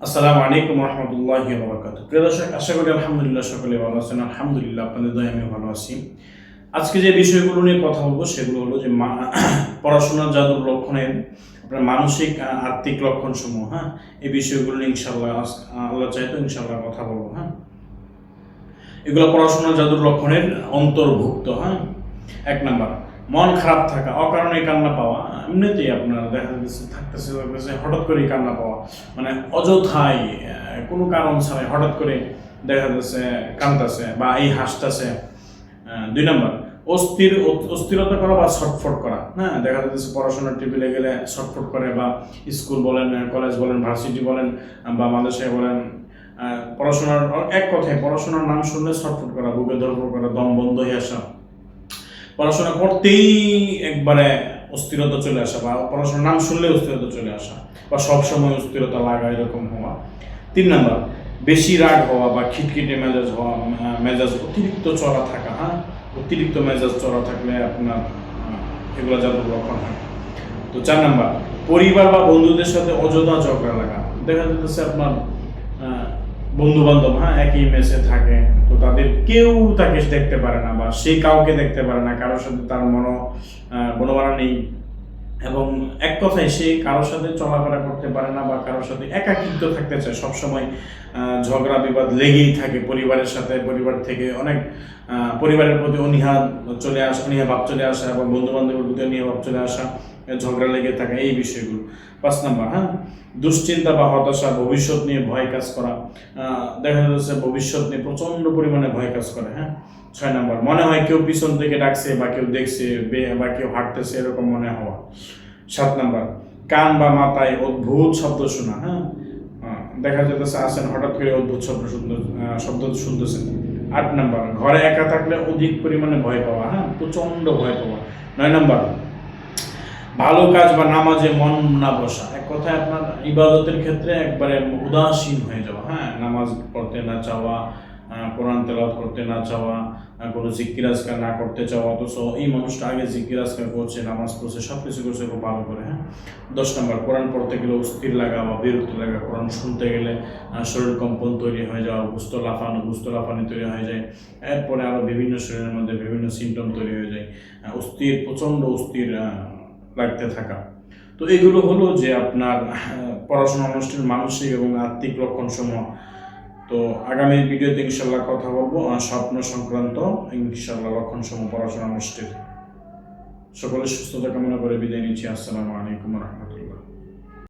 আসসালামু আলাইকুম রহমতুল্লাহ বরকাত প্রিয় দর্শক, আশা করি আলহামদুলিল্লাহ সকলে ভালো আছেন। আলহামদুলিল্লাহ, আপনাদের দয় আমি ভালো আছি। আজকে যে বিষয়গুলো নিয়ে কথা বলব সেগুলো হলো যে পড়াশোনার জাদুর লক্ষণের আপনার মানসিক আর্থিক লক্ষণ সমূহ হ্যাঁ? এই বিষয়গুলো নিয়ে ইনশাল্লাহ আল্লাহ চাইতো ইনশাল্লাহ কথা বলব হ্যাঁ? এগুলো পড়াশোনার জাদুর লক্ষণের অন্তর্ভুক্ত হ্যাঁ? এক নাম্বার মন খারাপ থাকা অকারণে কান্না পাওয়া, এমনিতেই আপনার দেখা যাচ্ছে থাকতেছে থাকতেছে হঠাৎ করে কান্না পাওয়া মানে অযথাই কোনো কারণ ছাড়াই হঠাৎ করে দেখা যাচ্ছে কান্দতেছে বা এই হাসতেছে। দুই নম্বর, অস্থির, অস্থিরতা করা বা ছটফট করা। হ্যাঁ দেখা যাচ্ছে পড়াশোনার টেবিলে গেলে ছটফট করে বা স্কুল বলেন কলেজ বলেন, ভার্সিটি বলেন বা মাদ্রাসায় বলেন পড়াশোনার, এক কথায় পড়াশোনার নাম শুনলে ছটফট করা, বুকে ধরফট করা, দম বন্ধ হয়ে আসা। পড়াশোনা করতেই একবারে অস্থিরতা চলে আসা বা পড়াশোনার নাম শুনলে অস্থিরতা চলে আসা বা সবসময় অস্থিরতা লাগা এরকম হওয়া। তিন নম্বর, বেশি রাগ হওয়া বা খিটখিটে মেজাজ হওয়া মেজাজ অতিরিক্ত চড়া থাকা হ্যাঁ? অতিরিক্ত মেজাজ চড়া থাকলে আপনার এগুলো যাদের লক্ষণ হয়। তো চার নাম্বার, পরিবার বা বন্ধুদের সাথে অযথা ঝগড়া লাগা। দেখা যাচ্ছে আপনার বন্ধু বান্ধব হ্যাঁ একই মেসে থাকে, তো তাদের কেউ তাকে দেখতে পারে না বা সে কাউকে দেখতে পারে না, কারোর সাথে তার মনো মনোমানা নেই। এবং এক কথায় সে কারোর সাথে চলাফেরা করতে পারে না বা কারোর সাথে একাকিত্ব থাকতে চায়। সবসময় ঝগড়া বিবাদ লেগেই থাকে। পরিবারের সাথে, পরিবার থেকে অনেক পরিবারের প্রতি অনীহা চলে আসা, অনীহা ভাব চলে আসা এবং বন্ধু বান্ধবের প্রতি অনীহা ভাব চলে আসা। ঝগড়া লেগে থাকা এই বিষয়গুলো। পাঁচ নাম্বার হ্যাঁ? দুশ্চিন্তা বা হতাশা, ভবিষ্যৎ নিয়ে ভয় কাজ করা। দেখা যাচ্ছে ভবিষ্যৎ নিয়ে প্রচণ্ড পরিমাণে ভয় কাজ করে হ্যাঁ? ছয় নাম্বার, মনে হয় কেউ পিছন থেকে ডাকছে বা কেউ দেখছে, বা কেউ হাঁটতেছে, এরকম মনে হওয়া। সাত নাম্বার, কান বা মাথায় অদ্ভুত শব্দ শোনা হ্যাঁ? দেখা যেতেছে আসেন হঠাৎ করে অদ্ভুত শব্দ শুনতে শব্দ শুনতেছেন। আট নাম্বার, ঘরে একা থাকলে অধিক পরিমাণে ভয় পাওয়া হ্যাঁ? প্রচণ্ড ভয় পাওয়া। নয় নাম্বার ভালো কাজ বা নামাজে মন না বসা। এক কথায় আপনার ইবাদতের ক্ষেত্রে একবারে উদাসীন হয়ে যাওয়া। হ্যাঁ নামাজ পড়তে না চাওয়া কোরআন তেলাওয়াত করতে না চাওয়া কোনো জিকির আজকার না করতে চাওয়া, অথচ এই মানুষটা আগে জিকির আজকার করছে, নামাজ পড়ছে সব কিছু করছে খুব ভালো করে হ্যাঁ। দশ নম্বর, কোরআন পড়তে গেলে অস্থির লাগা বা বিরক্তি লাগা, কোরআন শুনতে গেলে শরীর কম্পন তৈরি হয়ে যাওয়া, গুস্ত লাফানো, গুস্ত লাফানি তৈরি হয়ে যায়। এরপরে আরও বিভিন্ন শরীরের মধ্যে বিভিন্ন সিমটম তৈরি হয়ে যায়। অস্থির, প্রচণ্ড অস্থির লাগতে থাকা। তো এগুলো হলো যে আপনার পড়াশোনা অনুষ্ঠানের মানসিক এবং আত্মিক লক্ষণ সমূহ তো আগামী ভিডিওতে ইনশাল্লাহ কথা বলব। স্বপ্ন সংক্রান্ত ইনশাল্লাহ লক্ষণ সমূহ পড়াশোনা অনুষ্ঠিত সকলের সুস্থতা কামনা করে বিদায় নিচ্ছি। আসসালামু আলাইকুম রহমতুল্লাহ।